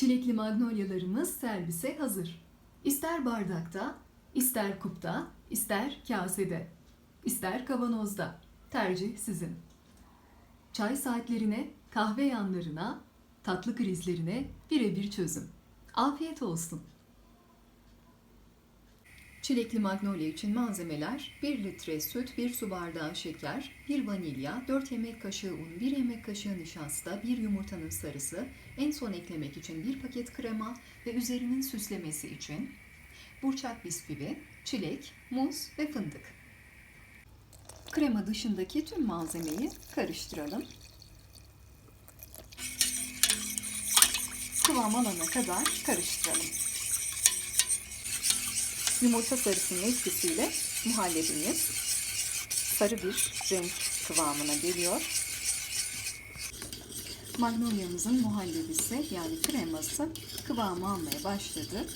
Çilekli magnolyalarımız servise hazır. İster bardakta, ister kupta, ister kasede, ister kavanozda. Tercih sizin. Çay saatlerine, kahve yanlarına, tatlı krizlerine birebir çözüm. Afiyet olsun. Çilekli magnolia için malzemeler 1 litre süt, 1 su bardağı şeker, 1 vanilya, 4 yemek kaşığı un, 1 yemek kaşığı nişasta, 1 yumurtanın sarısı, en son eklemek için 1 paket krema ve üzerinin süslemesi için burçak bisküvi, çilek, muz ve fındık. Krema dışındaki tüm malzemeyi karıştıralım. Kıvam alana kadar karıştıralım. Yumurta sarısının etkisiyle muhallebimiz sarı bir renk kıvamına geliyor. Magnolia'mızın muhallebisi yani kreması kıvamı almaya başladı.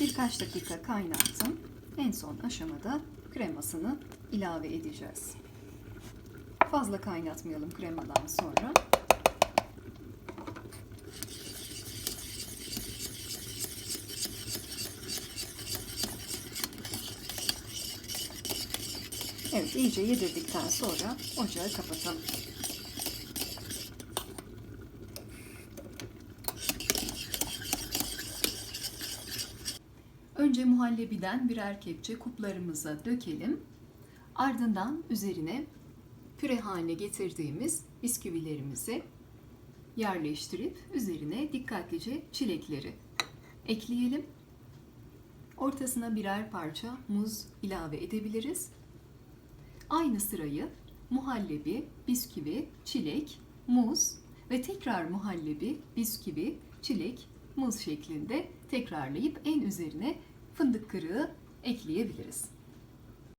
Birkaç dakika kaynattım. En son aşamada kremasını ilave edeceğiz. Fazla kaynatmayalım kremadan sonra. Evet iyice yedirdikten sonra ocağı kapatalım. Önce muhallebiden birer kepçe kuplarımıza dökelim. Ardından üzerine püre haline getirdiğimiz bisküvilerimizi yerleştirip üzerine dikkatlice çilekleri ekleyelim. Ortasına birer parça muz ilave edebiliriz. Aynı sırayı muhallebi, bisküvi, çilek, muz ve tekrar muhallebi, bisküvi, çilek, muz şeklinde tekrarlayıp en üzerine fındık kırığı ekleyebiliriz.